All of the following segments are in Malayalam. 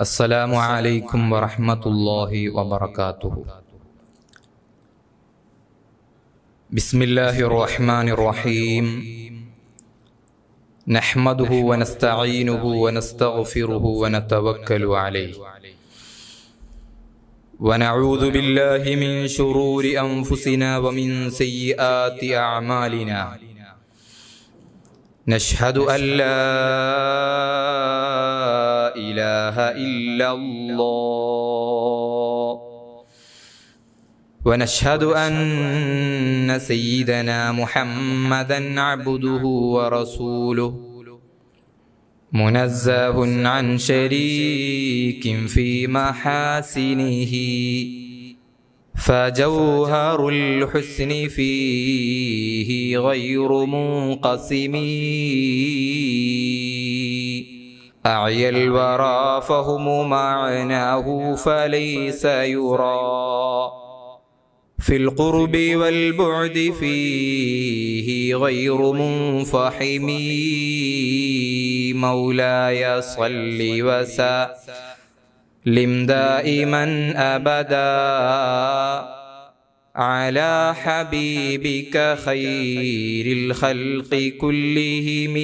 السلام عليكم ورحمة الله وبركاته. بسم الله الرحمن الرحيم. نحمده ونستعينه ونستغفره ونتوكل عليه. ونعوذ بالله من شرور أنفسنا ومن سيئات أعمالنا. نشهد أن لا إله إلا الله. ونشهد أن سيدنا محمدا عبده ورسوله. منزه عن شريك في محاسنه. فجوهر الحسن فيه غير منقسم. أعيا الورى فهم معناه فليس يرى. في القرب والبعد فيه غير منفحم. مولاي صل وسلم دائما أبدا. على حبيبك خير الخلق كلهم.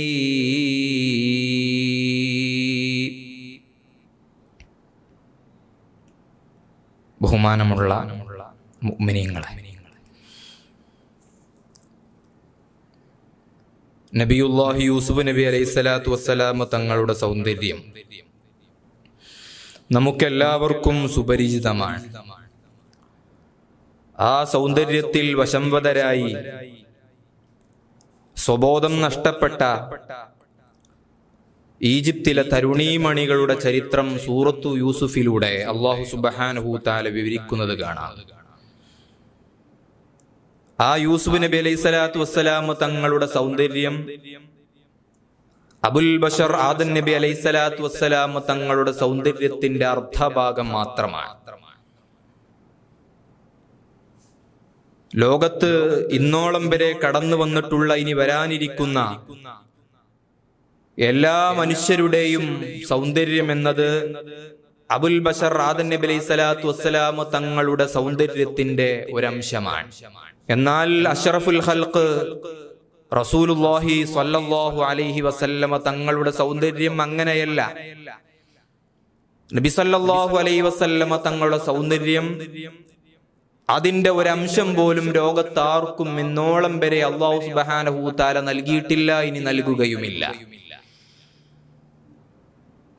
ബഹുമാനമുള്ള മുഅ്മിനീങ്ങളെ. നബിയുല്ലാഹി യൂസുഫ് നബി അലൈഹി സ്വലാത്തു വസ്സലാമ തങ്ങളുടെ സൗന്ദര്യം നമുക്കെല്ലാവർക്കും സുപരിചിതമാണ്. ആ സൗന്ദര്യത്തിൽ വശംവതരായി സ്വബോധം നഷ്ടപ്പെട്ട ഈജിപ്തിലെ തരുണീമണികളുടെ ചരിത്രം സൂറത്തു യൂസുഫിലൂടെ അള്ളാഹു സുബഹാനഹു താല വിവരിക്കുന്നത് കാണാം. ആ യൂസുഫ് നബി അലൈഹി സ്വലാത്തു വസ്സലാം തങ്ങളുടെ സൗന്ദര്യം അബുൽ ബഷർ ആദൻ നബി അലൈഹി സ്വലാത്തു വസ്സലാം തങ്ങളുടെ സൗന്ദര്യത്തിന്റെ അർദ്ധഭാഗം മാത്രമാണ്. ലോകത്ത് ഇന്നോളം വരെ കടന്നു വന്നിട്ടുള്ള ഇനി വരാനിരിക്കുന്ന എല്ലാ മനുഷ്യരുടെയും സൗന്ദര്യം എന്നത് അബുൽ ബഷർ ആദൻ നബി അലൈഹി സ്വലാത്തു വസ്സലാം തങ്ങളുടെ സൗന്ദര്യത്തിന്റെ ഒരംശമാണ്. എന്നാൽ അഷറഫുൽ ഹൽക്ക് റസൂലുല്ലാഹി സ്വല്ലല്ലാഹു അലൈഹി വസല്ലമ തങ്ങളുടെ സൗന്ദര്യം അങ്ങനെയല്ല. നബി സല്ലല്ലാഹു അലൈഹി വസല്ലമ തങ്ങളുടെ സൗന്ദര്യം അതിന്റെ ഒരംശം പോലും ലോകത്താർക്കും ഇന്നോളം വരെ അള്ളാഹു താല നൽകിയിട്ടില്ല ഇനി നൽകുകയുമില്ല.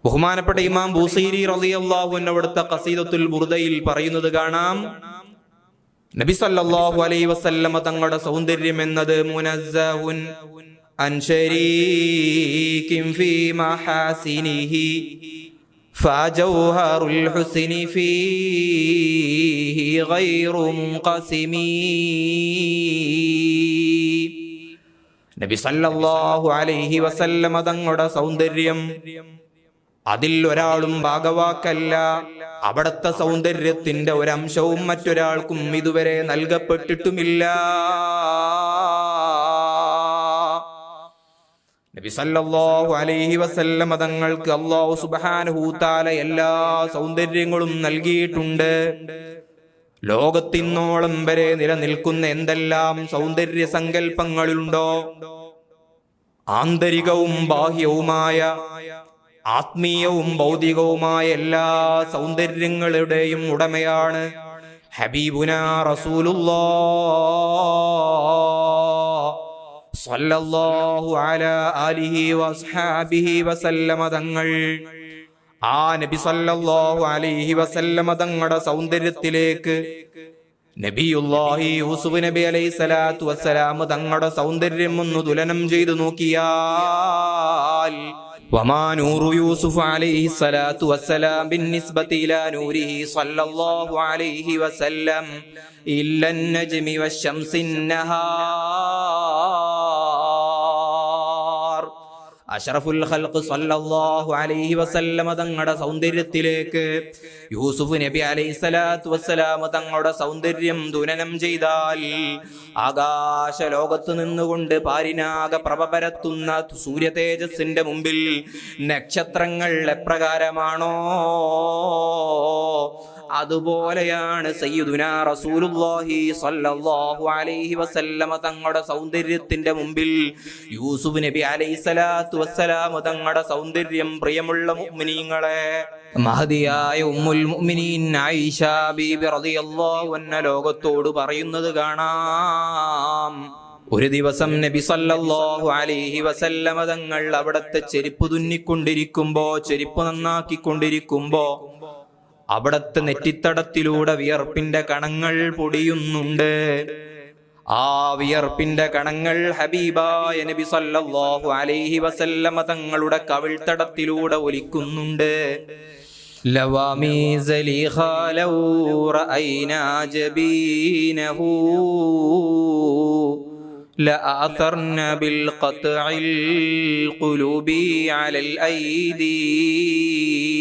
ബഹുമാനപ്പെട്ട ഇമാം ബൂസൈരി റളിയല്ലാഹു അവിടുത്തെ ഖസീദത്തുൽ ബുർദയിൽ പറയുന്നത് കാണാം നബി സല്ലല്ലാഹു അലൈഹി വസല്ലമ തങ്ങളുടെ സൗന്ദര്യം എന്നത് മുനസ്സഹുൻ അൻ ശരീകിൻ ഫീ മഹാസിനിഹി فجوهر الحسن فيه غير منقسم നബി സല്ലല്ലാഹു അലൈഹി വസല്ലമ തങ്ങളുടെ സൗന്ദര്യം അതിൽ ഒരാളും ഭാഗവാക്കല്ല. അവിടത്തെ സൗന്ദര്യത്തിന്റെ ഒരംശവും മറ്റൊരാൾക്കും ഇതുവരെ നൽകപ്പെട്ടിട്ടുമില്ല. നബി സല്ലല്ലാഹു അലൈഹി വസല്ലമ തങ്ങൾക്ക് അല്ലാഹു സുബ്ഹാനഹു തആല എല്ലാ സൗന്ദര്യങ്ങളും നൽകിയിട്ടുണ്ട്. ലോകത്തിന്നോളം വരെ നിലനിൽക്കുന്ന എന്തെല്ലാം സൗന്ദര്യ സങ്കല്പങ്ങളുണ്ടോ? ആന്തരികവും ബാഹ്യവുമായ ആത്മീയവും ഭൗതികവുമായ എല്ലാ സൗന്ദര്യങ്ങളുടെയും ഉടമയാണ് ഹബീബുന റസൂലുല്ലാഹു അലാ വസ്ഹാബിഹി വസല്ലമ തങ്ങൾ. ആ നബി സല്ലല്ലാഹു അലൈഹി വസല്ലമ തങ്ങളുടെ സൗന്ദര്യത്തിലേക്ക് നബിയുല്ലാഹി യൂസുഫ് നബി അലൈഹി സ്വലാത്തു തങ്ങളുടെ സൗന്ദര്യം ഒന്ന് തുലനം ചെയ്തു നോക്കിയാൽ وما نور يوسف عليه الصلاة والسلام بالنسبة إلى نوره صلى الله عليه وسلم إلا النجم والشمس النهار അഷറഫുൽ ഖൽഖ് സല്ലല്ലാഹു അലൈഹി വസല്ലമ തങ്ങളുടെ സൗന്ദര്യത്തിലേക്ക് യൂസുഫ് നബി അലൈഹി സ്വലാത്തു വസ്സലാം തങ്ങളുടെ സൗന്ദര്യം ദുനനം ചെയ്താൽ ആകാശ ലോകത്ത് നിന്നുകൊണ്ട് പാരിനാക പ്രഭ പരത്തുന്ന സൂര്യ തേജസ്സിന്റെ മുമ്പിൽ നക്ഷത്രങ്ങൾ എപ്രകാരമാണോ? അതുപോലെയാണ് റസൂലുള്ളാഹി അലൈഹി വസല്ലമ തങ്ങളുടെ സൗന്ദര്യത്തിന്റെ മുമ്പിൽ. യൂസുഫ് നബി അലൈഹി സ്വലാത്തു വസ്സലാം തങ്ങളുടെ സൗന്ദര്യം പ്രിയമുള്ള മുഅ്മിനീങ്ങളെ. മഹദിയായ ഉമ്മുൽ മുഅ്മിനീൻ ആയിഷ ബീബി റളിയല്ലാഹു അൻഹ ലോകത്തോട് പറയുന്നത് കാണാം. ഒരു ദിവസം നബി സല്ലല്ലാഹു അലൈഹി വസല്ലമ തങ്ങൾ അവിടത്തെ ചെരുപ്പ് തുന്നിക്കൊണ്ടിരിക്കുമ്പോ ചെരുപ്പ് നന്നാക്കിക്കൊണ്ടിരിക്കുമ്പോ അവിടത്തെ നെറ്റിത്തടത്തിലൂടെ വിയർപ്പിന്റെ കണങ്ങൾ പൊടിയുന്നുണ്ട് ആ വിയർപ്പിന്റെ കണങ്ങൾ ഹബീബായ നബി സല്ലല്ലാഹു അലൈഹി വസല്ലമ തങ്ങളുടെ കവിൾത്തടത്തിലൂടെ ഒലിക്കുന്നുണ്ട് ലവാമി സലീഖ ലൗ റഅയ്നാ ജബീനഹു لآثرن بالقطع القلوب على الأيدي സലീഹ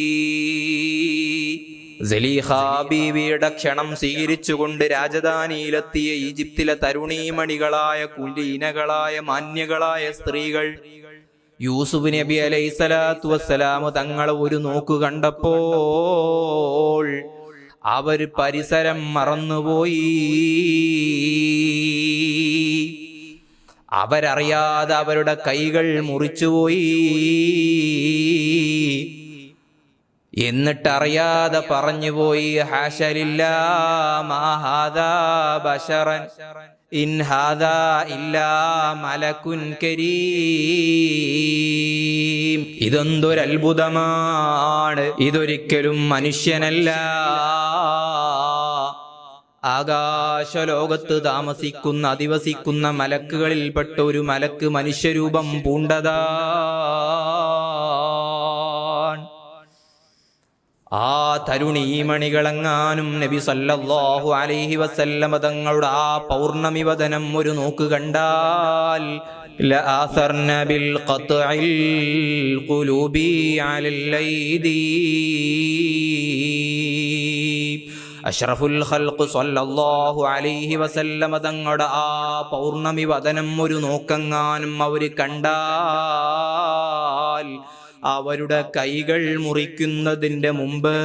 ബീവിയുടെ ക്ഷണം സ്വീകരിച്ചുകൊണ്ട് രാജധാനിയിലെത്തിയ ഈജിപ്തിലെ തരുണീമണികളായ കുലീനകളായ മാന്യകളായ സ്ത്രീകൾ യൂസുഫ് നബി അലൈഹി സ്വലാത്തു വസ്സലാമു തങ്ങളെ ഒരു നോക്ക് കണ്ടപ്പോൾ അവർ പരിസരം മറന്നുപോയി. അവരറിയാതെ അവരുടെ കൈകൾ മുറിച്ചുപോയി. എന്നിട്ടറിയാതെ പറഞ്ഞുപോയി ഹാഷരില്ല മാഹാദാ ബശറൻ ഇൻ ഹാദാ ഇല്ലാ കരീം. ഇതൊരിക്കലും മനുഷ്യനല്ല. ആകാശലോകത്ത് താമസിക്കുന്ന അധിവസിക്കുന്ന മലക്കുകളിൽപ്പെട്ട ഒരു മലക്ക് മനുഷ്യരൂപം പൂണ്ടതാണ് ആ തരുണീമണികളെങ്ങാനും നബി സല്ലല്ലാഹു അലൈഹി വസല്ലമ തങ്ങളുടെ ആ പൗർണമി വദനം ഒരു നോക്ക് കണ്ടാൽ ബിൽ ഖത്ഇൽ ഖുലൂബി അലൽ ലൈദി. അഷ്റഫുൽ ഖൽഖ് സല്ലല്ലാഹു അലൈഹി വസല്ലമ തങ്ങളുടെ ആ പൗർണമി വദനം ഒരു നോക്കെങ്ങാനും അവർ കണ്ടാൽ അവരുടെ കൈകൾ മുറിക്കുന്നതിന്റെ മുമ്പ്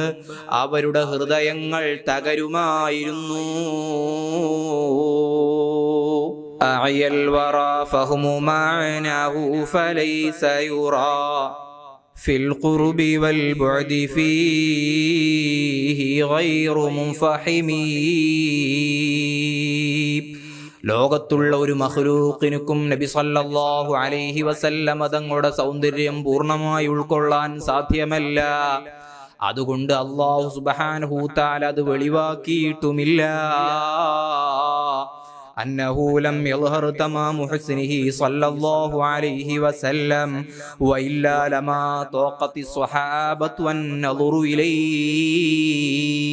അവരുടെ ഹൃദയങ്ങൾ തകരുമായിരുന്നു أعي الورى فهم معناه فليس يرى في القرب والبعد فيه غير منفحم ലോകത്തുള്ള ഒരു മഹ്ലൂക്കിനുക്കും നബി സല്ലല്ലാഹു അലൈഹി വസല്ലമ തങ്ങളുടെ സൗന്ദര്യം പൂർണ്ണമായി ഉൾക്കൊള്ളാൻ സാധ്യമല്ല അതുകൊണ്ട് അള്ളാഹു സുബ്ഹാനഹു തആല അത് വെളിവാക്കിയിട്ടുമില്ല أنه لم يظهر تمام حسنه صلى الله عليه وسلم وإلا لما طاقت الصحابة والنظر إليه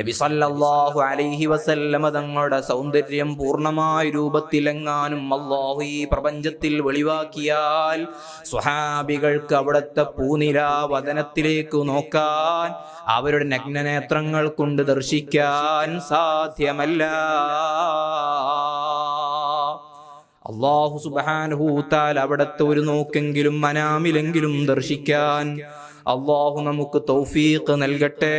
നബി സല്ലല്ലാഹു അലൈഹി വസല്ലമ തങ്ങളുടെ സൗന്ദര്യം പൂർണമായ രൂപത്തിലെങ്ങാനും അള്ളാഹു ഈ പ്രപഞ്ചത്തിൽ വെളിവാക്കിയാൽ സ്വഹാബികൾക്ക് അവിടുത്തെ പൂനില വദനത്തിലേക്ക് നോക്കാൻ അവരുടെ നഗ്നനേത്രങ്ങൾ കൊണ്ട് ദർശിക്കാൻ സാധ്യമല്ല. അള്ളാഹു സുബാൻഹൂത്താൽ അവിടത്തെ ഒരു നോക്കെങ്കിലും മനാമിലെങ്കിലും ദർശിക്കാൻ അള്ളാഹു നമുക്ക് തൗഫീഖ് നൽകട്ടെ.